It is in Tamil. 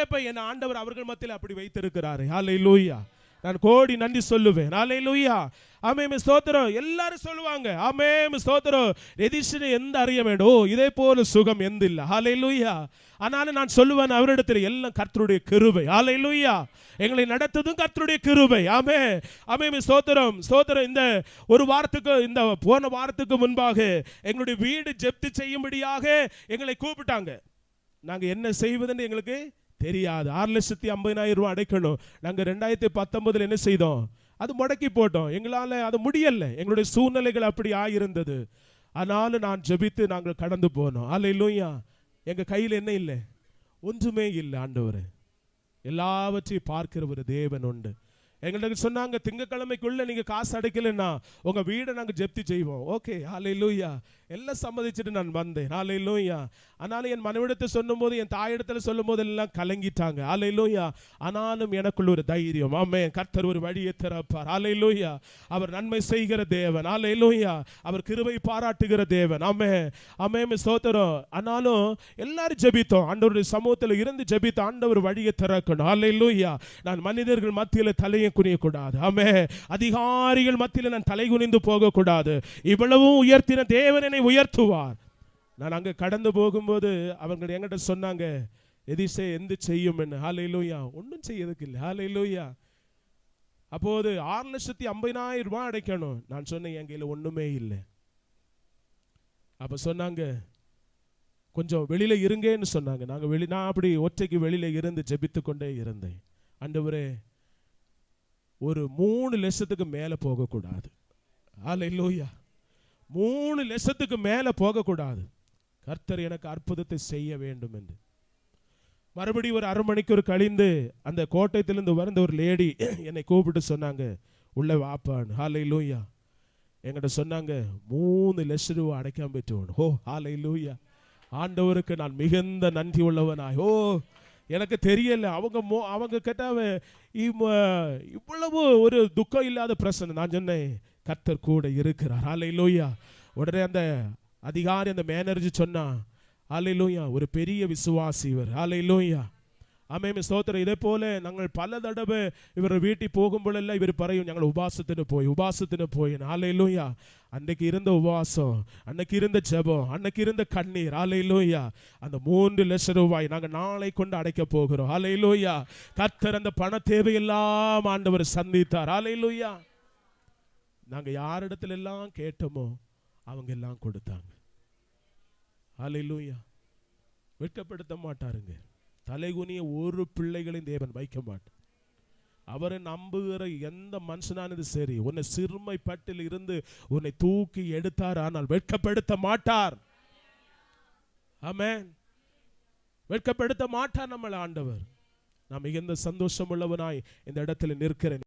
இப்ப என் ஆண்டவர் அவர்கள் மத்தியில் அப்படி வைத்திருக்கிறாரு. லூயா நான் கோடி நன்றி சொல்லுவேன். ஹalleluya. ஆமென் ஸ்தோத்திரம். எல்லாரும் சொல்லுவாங்க. ஆமென் ஸ்தோத்திரம். எதிர்ஷனை எந்த அறிய வேண்டும்? ஓ இதே போல சுகம் எந்த இல்லை. இல்ல லூயா ஆனாலும் நான் சொல்லுவேன் அவரிடத்தில் எல்லாம் கர்த்தருடைய கிருவை கிருபை. லூயா எங்களை நடத்ததும் கர்த்தருடைய கிருவை ஆமே ஆமே ஸ்தோத்திரம். ஸ்தோத்திரம் இந்த ஒரு வாரத்துக்கு இந்த போன வாரத்துக்கு முன்பாக எங்களுடைய வீடு ஜப்தி செய்யும்படியாக எங்களை கூப்பிட்டாங்க. நாங்கள் என்ன செய்வதுன்னு எங்களுக்கு தெரியாது. ஆறு லட்சத்தி ஐம்பதினாயிரம் ரூபாய் அடைக்கணும். நாங்க ரெண்டாயிரத்தி பத்தொன்பதுல என்ன செய்தோம்? அது முடக்கி போட்டோம். எங்களால அது முடியல. எங்களுடைய சூழ்நிலைகள் அப்படி ஆயிருந்தது. ஆனாலும் நான் ஜெபித்து நாங்கள் கடந்து போனோம். அல்ல இல்லையா எங்க கையில் என்ன இல்லை? ஒன்றுமே இல்லை ஆண்டவர். எல்லாவற்றையும் பார்க்கிற ஒரு தேவன் உண்டு. எங்களுக்கு சொன்னாங்க திங்கக்கிழமைக்குள்ள நீங்க காசு அடைக்கலைன்னா உங்க வீடை நாங்க ஜப்தி செய்வோம். ஓகே ஆலை லூயா எல்லாம் சம்மதிச்சுட்டு நான் வந்தேன். ஆலை லூயா ஆனாலும் என் மனைவிடத்தை சொல்லும்போது என் தாயிடத்துல சொல்லும் போது எல்லாம் கலங்கிட்டாங்க. ஆலை லூயா ஆனாலும் எனக்குள்ள ஒரு தைரியம். ஆமே கர்த்தர் ஒரு வழியை திறப்பார். ஆலை லூயா அவர் நன்மை செய்கிற தேவன். ஆலை லூயா அவர் கிருவை பாராட்டுகிற தேவன். ஆமே ஆமே சோதரம் ஆனாலும் எல்லாரும் ஜெபித்தோம். ஆண்டவருடைய சமூகத்தில் இருந்து ஜபித்த ஆண்டவர் வழியை திறக்கணும். ஆலை லூயா நான் மனிதர்கள் மத்தியில் தலையை குனியக்கூடாது. ஆமே அதிகாரிகள் மத்தியில் நான் தலை குனிந்து போகக்கூடாது. இவ்வளவும் உயர்த்தின தேவன் என்னை உயர்த்துவார். நான் அங்க கடந்து போகும்போது அவங்க என்கிட்ட சொன்னாங்க எதிசே எந்த செய்யும் என்ன ஹாலை லூயா ஒன்றும் செய்யறதுக்கு இல்லை. ஹாலை லூயா அப்போது ஆறு லட்சத்தி ஐம்பதினாயிரம் ரூபாய் அடைக்கணும். நான் சொன்னேன் என் கையில் ஒண்ணுமே இல்லை. அப்ப சொன்னாங்க கொஞ்சம் வெளியில் இருங்கன்னு சொன்னாங்க. நாங்க வெளி நான் அப்படி ஒற்றைக்கு வெளியில இருந்து ஜெபித்து கொண்டே இருந்தேன். அண்டவரே ஒரு மூணு லட்சத்துக்கு மேல போகக்கூடாது. அல்லேலூயா மூணு லட்சத்துக்கு மேல போகக்கூடாது. கர்த்தர் எனக்கு அற்புதத்தை செய்ய வேண்டும் என்று மறுபடி ஒரு அரை மணிக்கு ஒரு கழிந்து அந்த கோட்டயத்திலிருந்து வந்த ஒரு லேடி என்னை கூப்பிட்டு சொன்னாங்க உள்ள வாப்பான்னு ஹாலை லூயா என்கிட்ட சொன்னாங்க மூணு லட்சம் ரூபா அடைக்காம பெற்றவன் ஓ ஹாலை லூயா ஆண்டவருக்கு நான் மிகுந்த நன்றி உள்ளவனாய். ஓ எனக்கு தெரியல. அவங்க மோ அவங்க கேட்டாவ இம்ம- இவ்வளவு ஒரு துக்கம் இல்லாத பிரச்சனை நான் சொன்னேன். கத்தர் கூட இருக்கிறார். ஹாலை லோய்யா உடனே அந்த அதிகாரி அந்த மேனர்ஜி சொன்னா ஹாலை லோய்யா ஒரு பெரிய விசுவாசி இவர். ஹாலை லூயா ആമേമ സ്തോത്രം ഇതേപോലെ ഞങ്ങൾ പലതടവ് ഇവരുടെ വീട്ടിൽ പോകുമ്പോഴെല്ലാം ഇവർ പറയും ഞങ്ങൾ ഉപാസത്തിന് പോയി ഉപാസത്തിന് പോയി ആലയിലൂയ அன்னைக்கு இருந்த உபவாசம் அன்னைக்கு இருந்த ஜெபம் அன்னைக்கு இருந்த கண்ணீர் ஆலையிலோயா அந்த மூன்று லட்சம் ரூபாய் நாங்க நாளை கொண்டு அடைக்க போகிறோம் ஆலையிலோயா கர்த்தர் அந்த பண தேவையெல்லாம் ஆண்டவர் சந்தித்தார் ஆலையிலோயா நாங்க யாரிடத்துல எல்லாம் கேட்டோமோ அவங்க எல்லாம் கொடுத்தாங்க ஆலையிலோயா வெட்கப்படுத்த மாட்டாருங்க தலைகுனிய ஒரு பிள்ளைகளையும் தேவன் வைக்க மாட்டார் அவரை நம்புகிற எந்த மனுஷனானது சரி உன்னை சிறுமைப்பட்டில் இருந்து உன்னை தூக்கி எடுத்தார் ஆனால் வெட்கப்படுத்த மாட்டார். ஆமென். வெட்கப்படுத்த மாட்டார் நம்மளை ஆண்டவர். நான் மிகுந்த சந்தோஷம் உள்ளவனாய் இந்த இடத்துல நிற்கிறேன்.